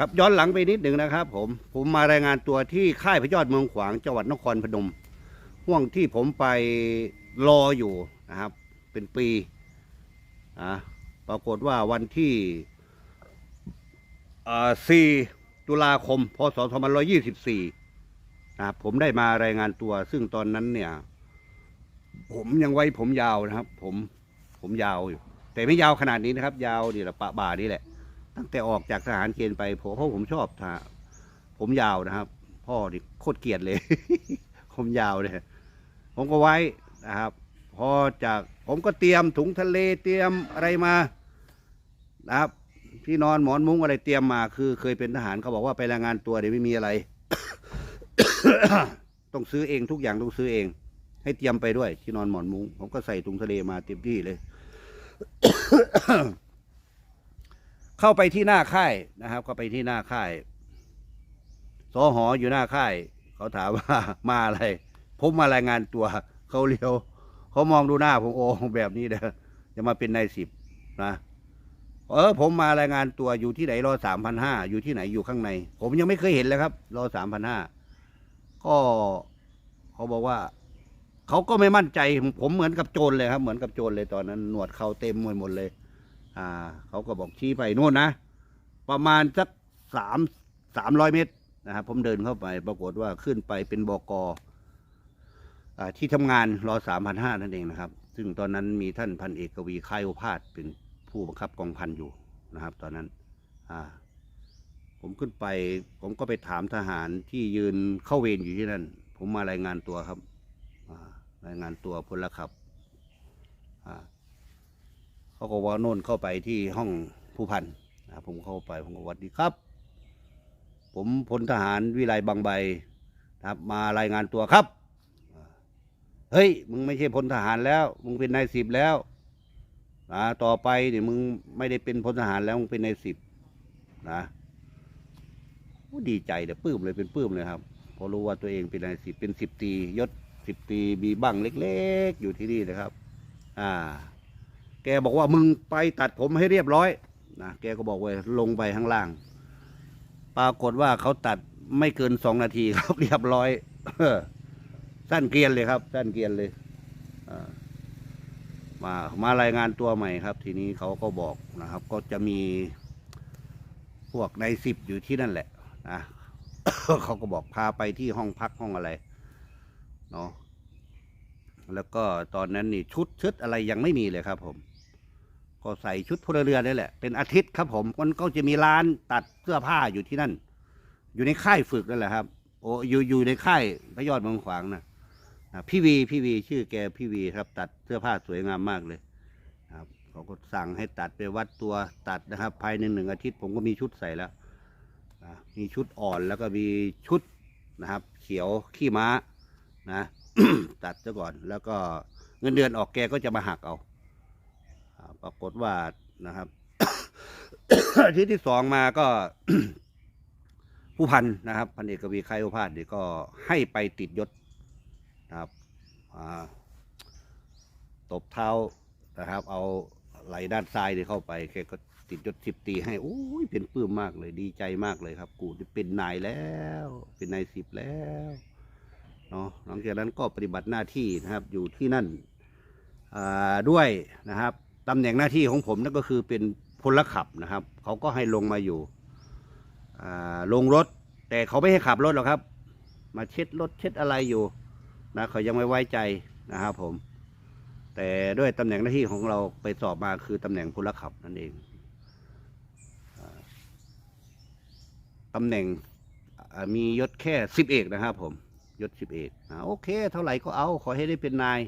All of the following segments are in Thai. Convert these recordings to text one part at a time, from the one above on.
ครับย้อนหลังไปนิดหนึ่งนะครับ ผมผมมารายงานตัวที่ค่ายพยอดเมืองขวางจังหวัดนครพนมห่วงที่ผมไปรออยู่นะครับ เป็นปีอะปรากฏว่าวันที่อ่า4ตุลาคม พศ 2524นะครับผมได้มารายงานตัว ซึ่งตอนนั้นเนี่ย ผมยังไว้ผมยาวนะครับ ผมผมยาวอยู่ แต่ไม่ยาวขนาดนี้นะครับ ยาวนี่แหละปะบ่านี่แหละ ตั้งแต่ออกจากทหารเกณฑ์ไปผมเพราะผมชอบทหารผมยาวนะครับ พ่อนี่โคตรเกลียดเลย ผมยาวเลยผมก็ไว้นะครับ พอจากผมก็เตรียมถุงทะเลเตรียมอะไรมานะครับที่นอนหมอนมุ้งอะไรเตรียมมาคือ เคยเป็นทหารเขาบอกว่าไปรายงานตัวเดี๋ยวไม่มีอะไร ต้องซื้อเองทุกอย่างต้องซื้อเอง ให้เตรียมไปด้วย ที่นอนหมอนมุ้งผมก็ใส่ถุงทะเลมาเต็มที่เลย เข้าไปที่หน้าค่ายนะครับ เข้าไปที่หน้าค่ายสอหออยู่หน้าค่าย เขาถามว่ามาอะไร ผมมารายงานตัว เขาเลี้ยว เขามองดูหน้าผมโอ้แบบนี้เด้อจะมาเป็นนายสิบนะเออผมมารายงานตัวอยู่ที่ไหนรอสามพันห้าอยู่ที่ไหนอยู่ข้างใน ผมยังไม่เคยเห็นเลยครับ รอสามพันห้าก็เขาบอกว่าเขาก็ไม่มั่นใจ ผมเหมือนกับโจรเลยครับ เหมือนกับโจรเลยตอนนั้น หนวดเขาเต็มไปหมดเลย อ่าเขาก็บอกชี้ไปโน่นนะ ประมาณสักสามสามร้อยเมตรนะครับผมเดินเข้าไปปรากฏว่าขึ้นไปเป็นบกอที่ทำงานรอสามพันห้านั่นเองนะครับ ซึ่งตอนนั้นมีท่านพันเอกกวีค่ายโอภาสเป็นผู้บังคับกองพันอยู่นะครับ ตอนนั้นอ่าผมขึ้นไป ผมก็ไปถามทหารที่ยืนเข้าเวรอยู่ที่นั่น ผมมารายงานตัวครับรายงานตัวพลขับอ่า เขาก็ว่าโน่นเข้าไปที่ห้องผู้พันนะผมเข้าไปผมก็สวัสดีครับ ผมพลทหารวิไลบางใบนะครับมารายงานตัวครับ เฮ้ย มึงไม่ใช่พลทหารแล้ว มึงเป็นนายสิบแล้วนะต่อไปเนี่ยมึงไม่ได้เป็นพลทหารแล้วมึงเป็นนายสิบนะดีใจเดี๋ยวปลื้มเลยเป็นปลื้มเลยครับพอรู้ว่าตัวเองเป็นนายสิบเป็นสิบตียศสิบตีมีบ้งเล็ก ๆ อยู่ที่นี่นะครับ อ่า กบอกว่ามึงไปตัดผมให้เรียบร้อยนะแกก็บอกว่าลงไปข้างล่าง ปรากฏว่าเขาตัดไม่เกินสองนาทีครับเรียบร้อยสั้นเกียนเลยครับ สั้นเกียนเลยมามารายงานตัวใหม่ครับ ทีนี้เขาก็บอกนะครับ ก็จะมีพวกในสิบอยู่ที่นั่นแหละนะเขาก็บอกพาไปที่ห้องพักห้องอะไรเนาะแล้วก็ตอนนั้นนี่ชุดชุดอะไรยังไม่มีเลยครับผม ก็ใส่ชุดพลเรือนนี่แหละ เป็นอาทิตย์ครับผมมันก็จะมีร้านตัดเสื้อผ้าอยู่ที่นั่น อยู่ในค่ายฝึกนั่นแหละครับ โอ้อยู่อยู่ในค่ายพระยอดเมืองขวางนะนะพี่วีพี่วีชื่อแกพี่วีครับ ตัดเสื้อผ้าสวยงามมากเลยครับเขาก็สั่งให้ตัดไปวัดตัวตัดนะครับ ภายในหนึ่งอาทิตย์ ผมก็มีชุดใส่แล้วนะมีชุดอ่อนแล้วก็มีชุดนะครับ เขียวขี้ม้านะ ตัดซะก่อน แล้วก็เงินเดือนออกแกก็จะมาหักเอาอ่า ปรากฏว่านะครับ อาทิตย์ที่สองมาก็ ผู้พันนะครับ พันเอกวีไคโอภาสเนี่ยก็ให้ไปติดยศนะครับตบเท้านะครับ เอาไหล่ด้านซ้ายเนี่ยเข้าไปแกก็ติดยศสิบตีให้โอ้ยเป็นปลื้มมากเลยดีใจมากเลยครับ กูได้เป็นนายแล้ว เป็นนายสิบแล้วเนาะหลังจากนั้นก็ปฏิบัติหน้าที่นะครับอยู่ที่นั่นด้วยนะครับ ตำแหน่งหน้าที่ของผมนั่นก็คือเป็นพลขับนะครับ เขาก็ให้ลงมาอยู่ลงรถ แต่เขาไม่ให้ขับรถหรอกครับ มาเช็ดรถเช็ดอะไรอยู่นะเขายังไม่ไว้ใจนะครับผม แต่ด้วยตำแหน่งหน้าที่ของเราไปสอบมาคือตำแหน่งพลขับนั่นเองอตำแหน่งมียศแค่สิบเอกนะครับผมยศสิบเอกโอเค เท่าไหร่ก็เอาขอให้ได้เป็นนาย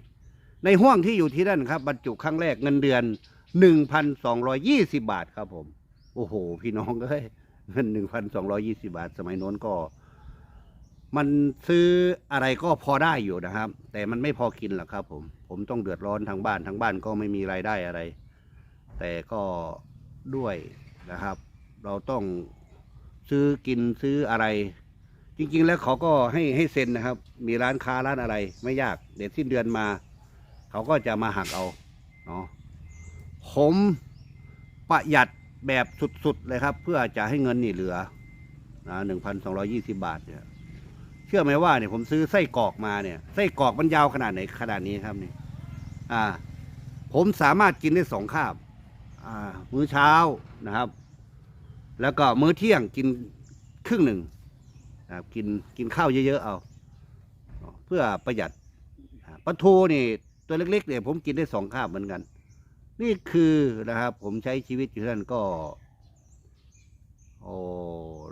ในห้วงที่อยู่ที่นั่นครับ บรรจุครั้งแรกเงินเดือนหนึ่งพันสองรอยี่สิบาทครับผม โอ้โห พี่น้องเอ้ยเงินหนึ่งพันสองรอยี่สิบาท สมัยโน้นก็ มันซื้ออะไรก็พอได้อยู่นะครับ แต่มันไม่พอกินหรอกครับ ผม ผมต้องเดือดร้อนทางบ้านทางบ้านก็ไม่มีรายได้อะไร แต่ก็ด้วยนะครับ เราต้องซื้อกินซื้ออะไร จริง ๆ แล้วเขาก็ให้ให้เซ็นนะครับ มีร้านค้าร้านอะไร ไม่ยาก เดี๋ยวสิ้นเดือนมา เขาก็จะมาหักเอาเนาะผมประหยัดแบบสุดๆเลยครับ เพื่อจะให้เงินนี่เหลือนะหนึ่งพันสองร้อยี่สิบาทเนี่ยเชื่อไหมว่าเนี่ยผมซื้อไส้กรอกมาเนี่ยไส้กรอกมันยาวขนาดไหนขนาดนี้ครับนี่อ่า ผมสามารถกินได้สองคาบอ่า มื้อเช้านะครับ แล้วก็มื้อเที่ยงกินครึ่งหนึ่งนะครับกินกินข้าวเยอะๆเอา เพื่อประหยัดปลาทูนี่ ตัวเล็กๆเนี่ยผมกินได้สองคาบเหมือนกัน นี่คือนะครับ ผมใช้ชีวิตอยู่ที่นั่นก็ โอ้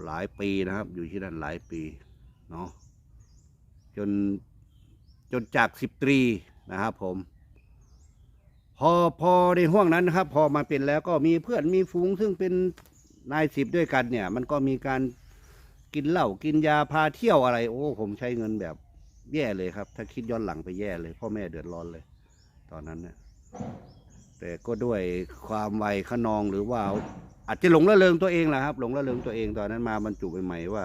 หลายปีนะครับ อยู่ที่นั่นหลายปีเนาะจนจนจากสิบตรีนะครับผม พอพอในห่วงนั้นนะครับ พอมาเป็นแล้วก็มีเพื่อนมีฝูงซึ่งเป็นนายสิบด้วยกันเนี่ย มันก็มีการกินเหล้ากินยาพาเที่ยวอะไร โอ้ ผมใช้เงินแบบ แย่เลยครับ ถ้าคิดย้อนหลังไปแย่เลย พ่อแม่เดือดร้อนเลย ตอนนั้นเนี่ยแต่ก็ด้วยความวัยขนองหรือว่า อาจจะหลงละเลงตัวเองแหละครับ หลงละเลงตัวเองตอนนั้นมาบรรจุใหม่ๆว่า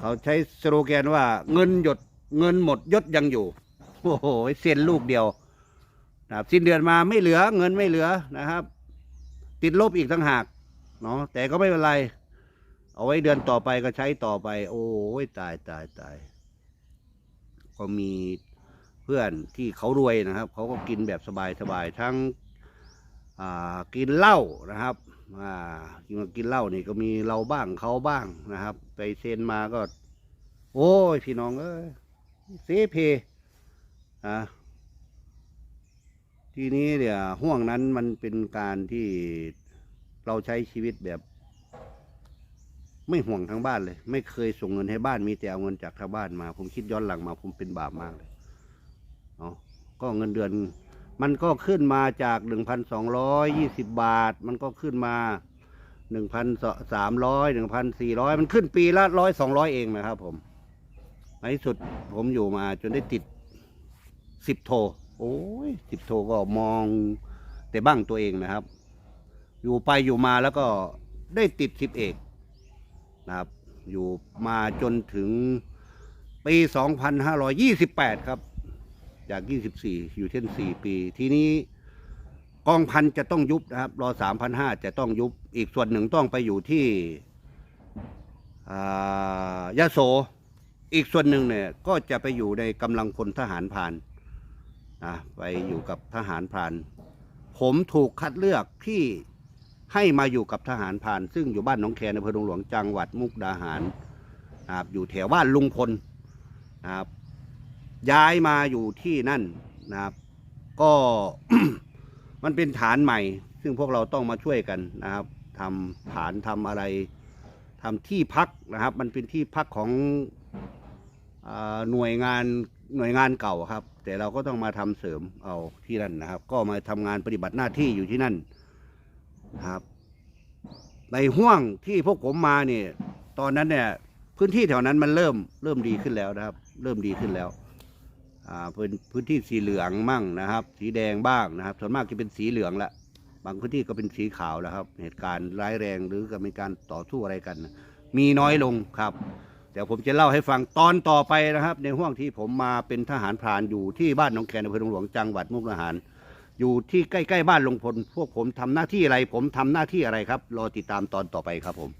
เขาใช้สโลแกนว่า เงินหยดเงินหมดยศยังอยู่โอ้โหเซ็นลูกเดียวนะครับสิ้นเดือนมาไม่เหลือเงินไม่เหลือนะครับ ติดลบอีกทั้งหากเนาะแต่ก็ไม่เป็นไร เอาไว้เดือนต่อไปก็ใช้ต่อไป โอ้ยตายตายตาย ก็มีเพื่อนที่เขารวยนะครับ เขาก็กินแบบสบายๆทั้งกินเหล้านะครับกินกินเหล้านี่ก็มีเราบ้างเขาบ้างนะครับ ไปเซนมาก็ โอ้ยพี่น้องเอ้ยเซเพอะทีนี้เดี๋ยวห่วงนั้นมันเป็นการที่เราใช้ชีวิตแบบ ไม่ห่วงทางบ้านเลย ไม่เคยส่งเงินให้บ้านมีแต่เอาเงินจากทางบ้านมา ผมคิดย้อนหลังมา ผมเป็นบาปมากเลยเนาะก็เงินเดือน มันก็ขึ้นมาจากหนึ่งพันสองร้อยยี่สิบบาท มันก็ขึ้นมาหนึ่งพันสามร้อยหนึ่งพันสี่ร้อยมันขึ้นปีละร้อยสองร้อยเองนะครับผมในที่สุดผมอยู่มาจนได้ติดสิบโท โอ้ยสิบโทก็มองแต่บ้างตัวเองนะครับ อยู่ไปอยู่มาแล้วก็ได้ติดสิบเอก นะครับ อยู่มาจนถึงปีสองพันห้าร้อยี่สิบแปดครับ จาก 24 อยู่เช่น 4 ปี ทีนี้กองพันจะต้องยุบนะครับ รอ 3,500 จะต้องยุบ อีกส่วนหนึ่งต้องไปอยู่ที่ยะโส อีกส่วนหนึ่งเนี่ยก็จะไปอยู่ในกำลังพลทหารพรานนะไปอยู่กับทหารพราน ผมถูกคัดเลือกที่ ให้มาอยู่กับทหารพราน ซึ่งอยู่บ้านหนองแคนอำเภอดงหลวงจังหวัดมุกดาหารนะครับอยู่แถวบ้านลุงพลนะครับย้ายมาอยู่ที่นั่นนะครับ ก็ มันเป็นฐานใหม่ ซึ่งพวกเราต้องมาช่วยกันนะครับทำฐานทำอะไรทำที่พักนะครับ มันเป็นที่พักของอาหน่วยงานหน่วยงานเก่าครับ แต่เราก็ต้องมาทำเสริมเอาที่นั่นนะครับ ก็มาทำงานปฏิบัติหน้าที่อยู่ที่นั่น ครับ ในห่วงที่พวกผมมาเนี่ยตอนนั้นเนี่ย พื้นที่แถวนั้นมันเริ่มเริ่มดีขึ้นแล้วนะครับ เริ่มดีขึ้นแล้วอ่าเป็นพื้นที่สีเหลืองมั่งนะครับ สีแดงบ้างนะครับ ส่วนมากจะเป็นสีเหลืองละบางพื้นที่ก็เป็นสีขาวแล้วครับ เหตุการณ์ร้ายแรงหรือก็มีการต่อสู้อะไรกันนะมีน้อยลงครับเดี๋ยวผมจะเล่าให้ฟังตอนต่อไปนะครับ ในห่วงที่ผมมาเป็นทหารพรานอยู่ที่บ้านหนองแคนอำเภอดงหลวงจังหวัดมุกดาหาร อยู่ที่ใกล้ ๆ บ้านลุงพล พวกผมทำหน้าที่อะไร ผมทำหน้าที่อะไรครับ รอติดตามตอนต่อไปครับผม